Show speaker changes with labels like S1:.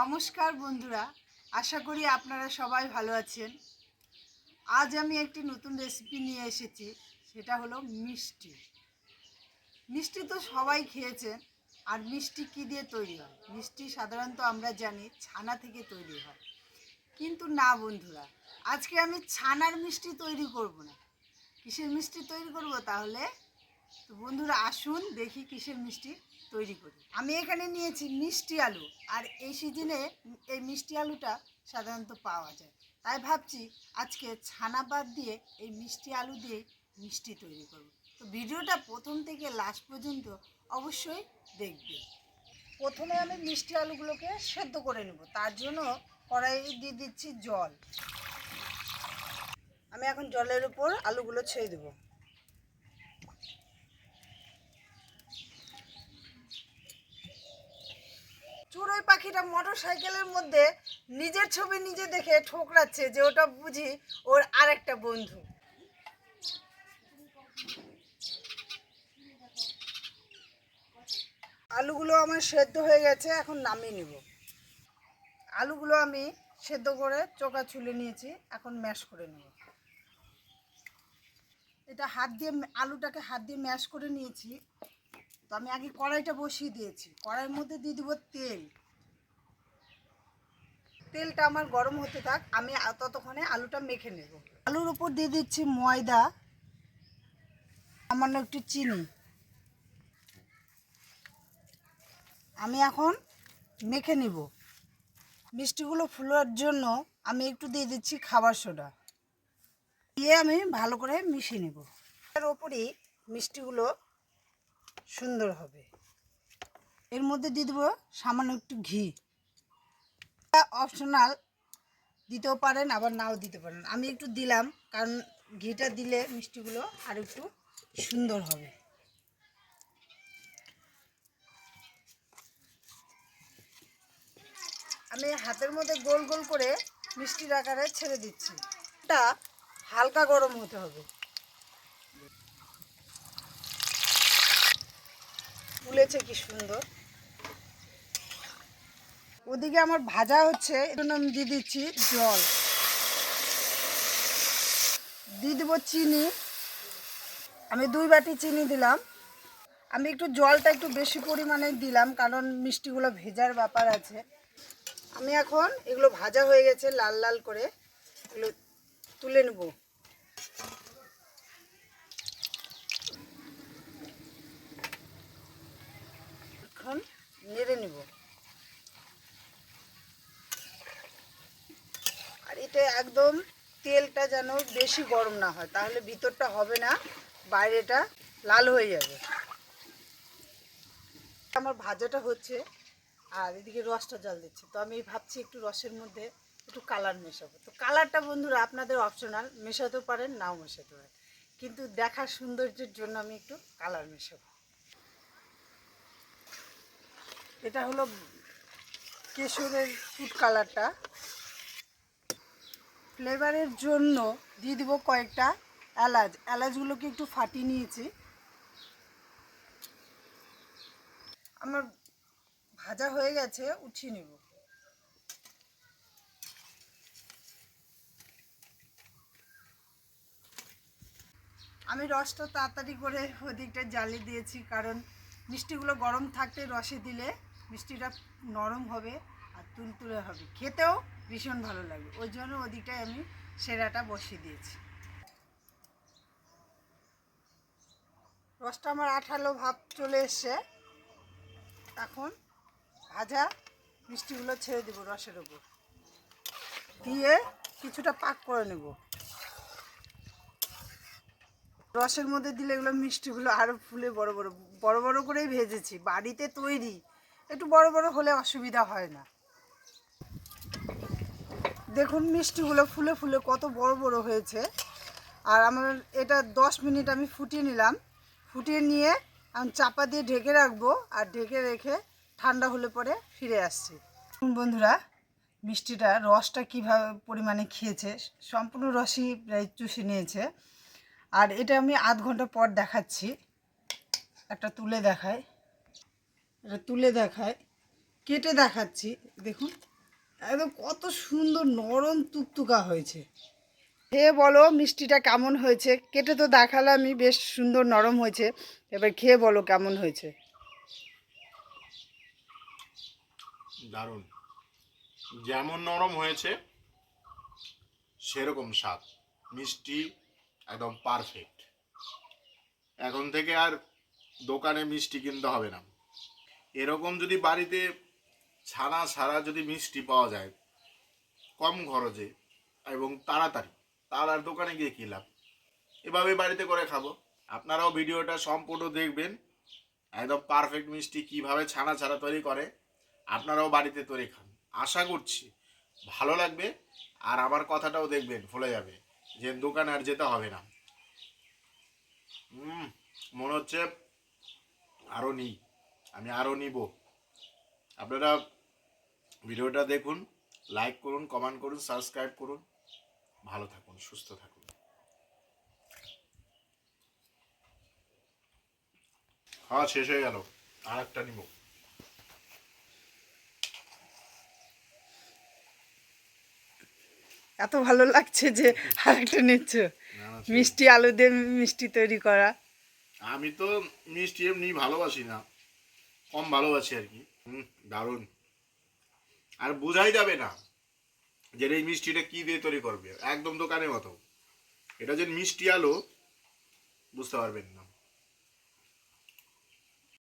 S1: নমস্কার বন্ধুরা, আশা করি আপনারা সবাই ভালো আছেন। আজ আমি একটি নতুন রেসিপি নিয়ে এসেছি, সেটা হলো মিষ্টি। মিষ্টি তো সবাই খেয়েছেন, আর মিষ্টি কী দিয়ে তৈরি হয়? মিষ্টি সাধারণত আমরা জানি ছানা থেকে তৈরি হয়। কিন্তু না বন্ধুরা, আজকে আমি ছানার মিষ্টি তৈরি করব না। কিসের মিষ্টি তৈরি করব তাহলে তো বন্ধুরা আসুন, দেখি কিসের মিষ্টি তৈরি করি। আমি এখানে নিয়েছি মিষ্টি আলু, আর এই সিজনে এই মিষ্টি আলুটা সাধারণত পাওয়া যায়। তাই ভাবছি আজকে ছানা বাদ দিয়ে এই মিষ্টি আলু দিয়ে মিষ্টি তৈরি করব। তো ভিডিওটা প্রথম থেকে লাস্ট পর্যন্ত অবশ্যই দেখবে। প্রথমে আমি মিষ্টি আলুগুলোকে সেদ্ধ করে নেব, তার জন্য কড়াই দিয়ে দিচ্ছি জল। আমি এখন জলের উপর আলুগুলো ছেড়ে দেবো। চুড়োই পাখিটা মোটর সাইকেলের মধ্যে নিজের ছবি নিজে দেখে ঠোকরাচ্ছে যে ওটা বুঝি ওর আরেকটা বন্ধু। আলুগুলো আমার সেদ্ধ হয়ে গেছে, এখন নামিয়ে নিব। আলুগুলো আমি সেদ্ধ করে চোকা ছুলে নিয়েছি, এখন ম্যাশ করে নেব। এটা হাত দিয়ে, আলুটাকে হাত দিয়ে ম্যাশ করে নিয়েছি। তো আমি আগে কড়াইটা বসিয়ে দিয়েছি। কড়াইয়ের মধ্যে দিয়ে দেবো তেল। তেলটা আমার গরম হতে থাক, আমি ততক্ষণে আলুটা মেখে নেব। আলুর উপর দিয়ে দিচ্ছি ময়দা, সামান্য একটু চিনি। আমি এখন মেখে নিব। মিষ্টিগুলো ফুলোর জন্য আমি একটু দিয়ে দিচ্ছি খাবার সোডা। দিয়ে আমি ভালো করে মিশিয়ে নেব। এর ওপরই মিষ্টিগুলো সুন্দর হবে। এর মধ্যে দিয়ে দেবো সামান্য একটু ঘি। অপশনাল দিতেও পারেন, আবার নাও দিতে পারেন। আমি একটু দিলাম, কারণ ঘিটা দিলে মিষ্টিগুলো আর একটু সুন্দর হবে। আমি হাতের মধ্যে গোল গোল করে মিষ্টির আকারে ছেড়ে দিচ্ছি। এটা হালকা গরম হতে হবে। ফুলেছে, কি সুন্দর। ওদিকে আমার ভাজা হচ্ছে দিয়ে দিচ্ছি জল। দিয়ে দেবো চিনি। আমি দুই বাটি চিনি দিলাম। আমি একটু জলটা একটু বেশি পরিমাণে দিলাম, কারণ মিষ্টিগুলো ভেজার ব্যাপার আছে। আমি এখন এগুলো ভাজা হয়ে গেছে, লাল লাল করে এগুলো তুলে নেব। এখন নেড়ে নিব। আর এটা একদম তেলটা যেন বেশি গরম না হয়, তাহলে ভিতরটা হবে না, বাইরেটা লাল হয়ে যাবে। আমার ভাজাটা হচ্ছে, আর এদিকে রসটা জল দিচ্ছে। তো আমি ভাবছি একটু রসের মধ্যে একটু কালার মেশাবো। তো কালারটা বন্ধুরা আপনাদের অপশনাল, মেশাতেও পারেন, নাও মেশাতে পারেন। কিন্তু দেখার সৌন্দর্যের জন্য আমি একটু কালার মেশাবো। এটা হলো কেশরের ফুড কালারটা। ফ্লেভারের জন্য দিয়ে দিব কয়েকটা এলাচ। এলাচগুলোকে একটু ফাটিয়ে নিয়েছি। আমার ভাজা হয়ে গেছে, উঠিয়ে নেব। আমি রসটা তাড়াতাড়ি করে ওদিকটা জ্বালিয়ে দিয়েছি, কারণ মিষ্টিগুলো গরম থাকতে রসে দিলে মিষ্টিটা নরম হবে আর তুলতুলে হবে। খেতেও ভীষণ ভালো লাগবে। ওই জন্য ওদিকটায় আমি সেরাটা বসিয়ে দিয়েছি। রসটা আমার আঠালো ভাব চলে এসছে। এখন ভাজা মিষ্টিগুলো ছেড়ে দেবো রসের ওপর। দিয়ে কিছুটা পাক করে নেব। রসের মধ্যে দিলে এগুলো মিষ্টিগুলো আরও ফুলে বড় বড় বড় বড় করেই ভেজেছি। বাড়িতে তৈরি। একটু বড় বড় হলে অসুবিধা হয় না। দেখুন মিষ্টিগুলো ফুলে ফুলে কত বড় বড় হয়েছে। আর আমার এটা দশ মিনিট আমি ফুটিয়ে নিলাম। ফুটিয়ে নিয়ে আমি চাপা দিয়ে ঢেকে রাখব আর ঢেকে রেখে ঠান্ডা হলে পরে ফিরে আসছি। বন্ধুরা, মিষ্টিটা রসটা কীভাবে পরিমাণে খেয়েছে, সম্পূর্ণ রসই প্রায় চুষে নিয়েছে। আর এটা আমি আধ ঘণ্টা পর দেখাচ্ছি। একটা তুলে দেখায় এটা তুলে দেখায়। কেটে দেখাচ্ছি, দেখুন। একদম কত সুন্দর নরম তুকতুকা হয়েছে। খেয়ে বলো, মিষ্টিটা কেমন হয়েছে? কেটে তো দেখালামই, বেশ সুন্দর নরম হয়েছে। এবার খেয়ে বলো কেমন হয়েছে।
S2: দারুণ। যেমন নরম হয়েছে, সেরকম স্বাদ। মিষ্টি একদম পারফেক্ট এখন থেকে আর দোকানে মিষ্টি কিনতে হবে না। এরকম যদি বাড়িতে ছানা, ছাড়া যদি মিষ্টি পাওয়া যায়, কম খরচে এবং তাড়াতাড়ি তার আর দোকানে গিয়ে কী লাভ? এভাবে বাড়িতে করে খাব। আপনারাও ভিডিওটা সম্পূর্ণ দেখবেন, একদম পারফেক্ট মিষ্টি কীভাবে ছানা, ছাড়া তৈরি করে, আপনারাও বাড়িতে তৈরি খান। আশা করছি ভালো লাগবে, আর আমার কথাটাও দেখবেন ফলে যাবে যে দোকানে আর যেতে হবে না। মনে হচ্ছে আরও নিই। আমি আরও নিব। আপনারা ভিডিওটা দেখুন লাইক করুন কমেন্ট করুন সাবস্ক্রাইব করুন। ভালো থাকুন সুস্থ থাকুন। খাওয়া শেষ হয়ে গেল আর একটা নিব।
S1: এত ভালো লাগছে যে আরেকটা নিচ্ছ।
S2: না, না, ঠিক।
S1: মিষ্টি আলু দিয়ে মিষ্টি তৈরি করা।
S2: আমি তো মিষ্টি এমনি ভালোবাসি না। কম ভালোবাসি আর কি। হুম, দারুণ। আর বোঝাই যাবে না যে এই মিষ্টিটা কি দিয়ে তৈরি করবে। একদম দোকানের মতো। এটা যে মিষ্টি আলো, বুঝতে পারবেন না।